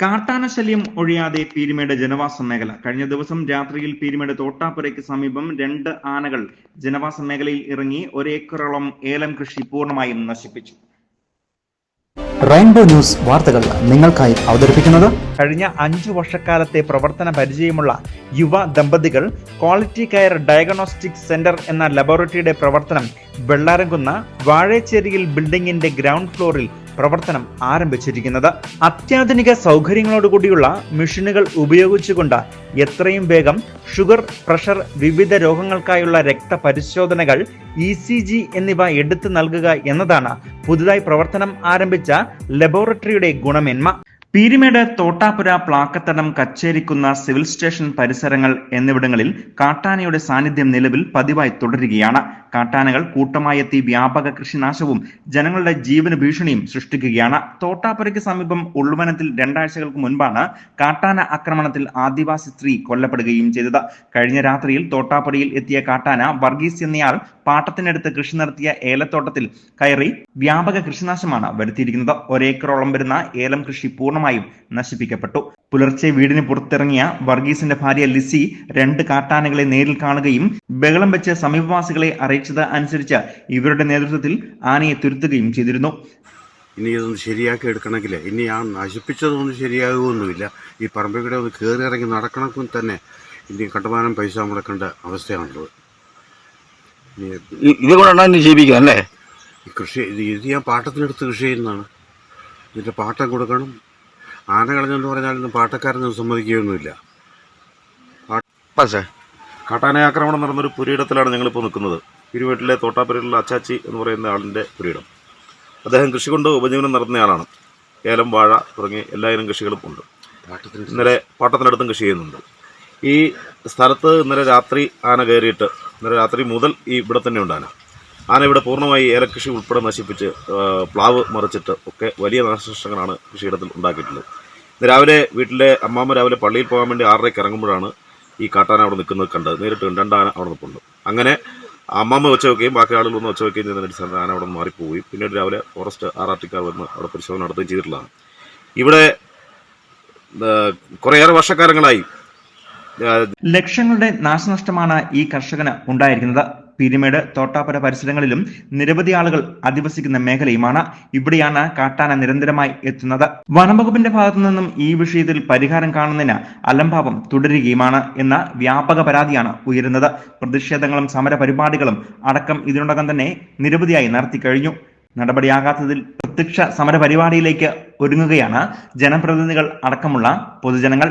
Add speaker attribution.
Speaker 1: കാട്ടാന ശല്യം ഒഴിയാതെ പീരുമേട് ജനവാസ മേഖല. കഴിഞ്ഞ ദിവസം രാത്രിയിൽ പീരുമേട് തോട്ടാപ്പുരയ്ക്ക് സമീപം രണ്ട് ആനകൾ ജനവാസ മേഖലയിൽ ഇറങ്ങി ഒരേക്കറോളം ഏലം കൃഷി പൂർണമായും നശിപ്പിച്ചു.
Speaker 2: റെയിൻബോ ന്യൂസ് വാർത്തകൾ നിങ്ങൾക്കായി അവതരിപ്പിക്കുന്നത്
Speaker 1: കഴിഞ്ഞ അഞ്ചു വർഷക്കാലത്തെ പ്രവർത്തന പരിചയമുള്ള യുവ ദമ്പതികൾ ക്വാളിറ്റി കെയർ ഡയഗ്നോസ്റ്റിക് സെന്റർ എന്ന ലബോറട്ടറിയുടെ പ്രവർത്തനം വെള്ളാരംകുന്ന വാഴച്ചേരിയിൽ ബിൽഡിംഗിന്റെ ഗ്രൗണ്ട് ഫ്ലോറിൽ പ്രവർത്തനം ആരംഭിച്ചിരിക്കുന്നത്. അത്യാധുനിക സൗകര്യങ്ങളോടുകൂടിയുള്ള മെഷീനുകൾ ഉപയോഗിച്ചുകൊണ്ട് എത്രയും വേഗം ഷുഗർ പ്രഷർ വിവിധ രോഗങ്ങൾക്കായുള്ള രക്തപരിശോധനകൾ ഇ സി ജി എന്നിവ എടുത്തു നൽകുക എന്നതാണ് പുതുതായി പ്രവർത്തനം ആരംഭിച്ച ലബോറട്ടറിയുടെ ഗുണമേന്മ. പീരിമേട് തോട്ടാപുര പ്ലാക്കത്തടം കച്ചേരിക്കുന്ന സിവിൽ സ്റ്റേഷൻ പരിസരങ്ങൾ എന്നിവിടങ്ങളിൽ കാട്ടാനയുടെ സാന്നിധ്യം നിലവിൽ പതിവായി തുടരുകയാണ്. കാട്ടാനകൾ കൂട്ടമായി എത്തി വ്യാപക കൃഷിനാശവും ജനങ്ങളുടെ ജീവന ഭീഷണിയും സൃഷ്ടിക്കുകയാണ്. തോട്ടാപുരയ്ക്ക് സമീപം ഉൾവനത്തിൽ രണ്ടാഴ്ചകൾക്ക് മുൻപാണ് കാട്ടാന ആക്രമണത്തിൽ ആദിവാസി സ്ത്രീ കൊല്ലപ്പെടുകയും ചെയ്തത്. കഴിഞ്ഞ രാത്രിയിൽ തോട്ടാപുരയിൽ എത്തിയ കാട്ടാന വർഗീസ് എന്നയാൾ പാട്ടത്തിനടുത്ത് കൃഷി നടത്തിയ ഏലത്തോട്ടത്തിൽ കയറി വ്യാപക കൃഷിനാശമാണ് വരുത്തിയിരിക്കുന്നത്. ഒരേക്കറോളം വരുന്ന ഏലം കൃഷി പൂർണമായും നശിപ്പിക്കപ്പെട്ടു. പുലർച്ചെ വീടിന് പുറത്തിറങ്ങിയ വർഗീസിന്റെ ഭാര്യ ലിസി രണ്ട് കാട്ടാനകളെ നേരിൽ കാണുകയും ബഹളം വെച്ച് സമീപവാസികളെ അറിയിച്ചത് അനുസരിച്ച് ഇവരുടെ നേതൃത്വത്തിൽ ആനയെ തുരുത്തുകയും ചെയ്തിരുന്നു.
Speaker 3: ഇനി ഇതൊന്ന് ശരിയാക്കി എടുക്കണമെങ്കിൽ ഇനി ആ നശിപ്പിച്ചതൊന്നും ശരിയാകുമൊന്നുമില്ല ഈ പറമ്പിൽ കൂടെ ഒന്ന് കയറി ഇറങ്ങി നടക്കണമെങ്കിൽ തന്നെ ഇനി കണ്ടമാനം പൈസ മുടക്കേണ്ട അവസ്ഥയാണുള്ളത്.
Speaker 4: ഇത് കൊണ്ടാണ് ജീവിക്കുക അല്ലേ?
Speaker 3: കൃഷി ഇത് ഇത് ഞാൻ പാട്ടത്തിനെടുത്ത് കൃഷി ചെയ്യുന്നതാണ്. ഇതിന്റെ പാട്ടം കൊടുക്കണം. ആന കളഞ്ഞെന്ന് പറഞ്ഞാലൊന്നും പാട്ടക്കാരനൊന്നും സമ്മതിക്കുകയൊന്നുമില്ല.
Speaker 4: പക്ഷേ
Speaker 5: കാട്ടാന ആക്രമണം നടന്നൊരു പുരയിടത്തിലാണ് ഞങ്ങളിപ്പോൾ നിൽക്കുന്നത്. ഇരുവീട്ടിലെ തോട്ടാപ്പുരയിലുള്ള അച്ചാച്ചി എന്ന് പറയുന്ന ആളിന്റെ പുരയിടം. അദ്ദേഹം കൃഷി കൊണ്ട് ഉപജീവനം നടത്തുന്നയാളാണ് ഏലം വാഴ തുടങ്ങി എല്ലാ ഇനം കൃഷികളും ഉണ്ട്.
Speaker 3: പാട്ടത്തിന്
Speaker 5: ഇന്നലെ പാട്ടത്തിനടുത്തും കൃഷി ചെയ്യുന്നുണ്ട്. ഈ സ്ഥലത്ത് ഇന്നലെ രാത്രി ആന കയറിയിട്ട് ഇന്നലെ രാത്രി മുതൽ ഈ ഇവിടെ തന്നെ ഉണ്ട് ആന ഇവിടെ പൂർണമായി ഏലകൃഷി ഉൾപ്പെടെ നശിപ്പിച്ച് പ്ലാവ് മറിച്ചിട്ട് ഒക്കെ വലിയ നാശനഷ്ടങ്ങളാണ് കൃഷിയിടത്തിൽ ഉണ്ടാക്കിയിട്ടുള്ളത്. ഇന്ന് രാവിലെ വീട്ടിലെ അമ്മാമ്മ രാവിലെ പള്ളിയിൽ പോകാൻ വേണ്ടി ആറരയ്ക്ക് ഇറങ്ങുമ്പോഴാണ് ഈ കാട്ടാന അവിടെ നിൽക്കുന്നത് കണ്ടത്. നേരിട്ട് രണ്ടാന അവിടെ നിൽപ്പുണ്ട് അങ്ങനെ അമ്മാമ്മ വെച്ച് വെക്കുകയും ബാക്കി ആളുകൾ ഒന്ന് വെച്ച് വെക്കുകയും ചെയ്യുന്ന അടിസ്ഥാനത്തിൽ ആന അവിടെ നിന്ന് മാറിപ്പോവുകയും പിന്നീട് രാവിലെ ഫോറസ്റ്റ് ആറാട്ടിക്കാർ വന്ന് അവിടെ പരിശോധന നടത്തുകയും ചെയ്തിട്ടുള്ളതാണ്. ഇവിടെ കുറേയേറെ വർഷക്കാലങ്ങളായി
Speaker 1: ലക്ഷങ്ങളുടെ നാശനഷ്ടമാണ് ഈ കർഷകന് ഉണ്ടായിരിക്കുന്നത്. പീരിമേട് തോട്ടാപ്പുര പരിസരങ്ങളിലും നിരവധി ആളുകൾ അധിവസിക്കുന്ന മേഖലയുമാണ് ഇവിടെയാണ് കാട്ടാന നിരന്തരമായി എത്തുന്നത്. വനംവകുപ്പിന്റെ ഭാഗത്തു നിന്നും ഈ വിഷയത്തിൽ പരിഹാരം കാണുന്നതിന് അലംഭാവം തുടരുകയുമാണ് എന്ന വ്യാപക പരാതിയാണ് ഉയരുന്നത്. പ്രതിഷേധങ്ങളും സമര പരിപാടികളും അടക്കം ഇതിനോടകം തന്നെ നിരവധിയായി നടത്തി കഴിഞ്ഞു നടപടിയാകാത്തതിൽ പ്രത്യക്ഷ സമരപരിപാടിയിലേക്ക് ഒരുങ്ങുകയാണ് ജനപ്രതിനിധികൾ അടക്കമുള്ള പൊതുജനങ്ങൾ.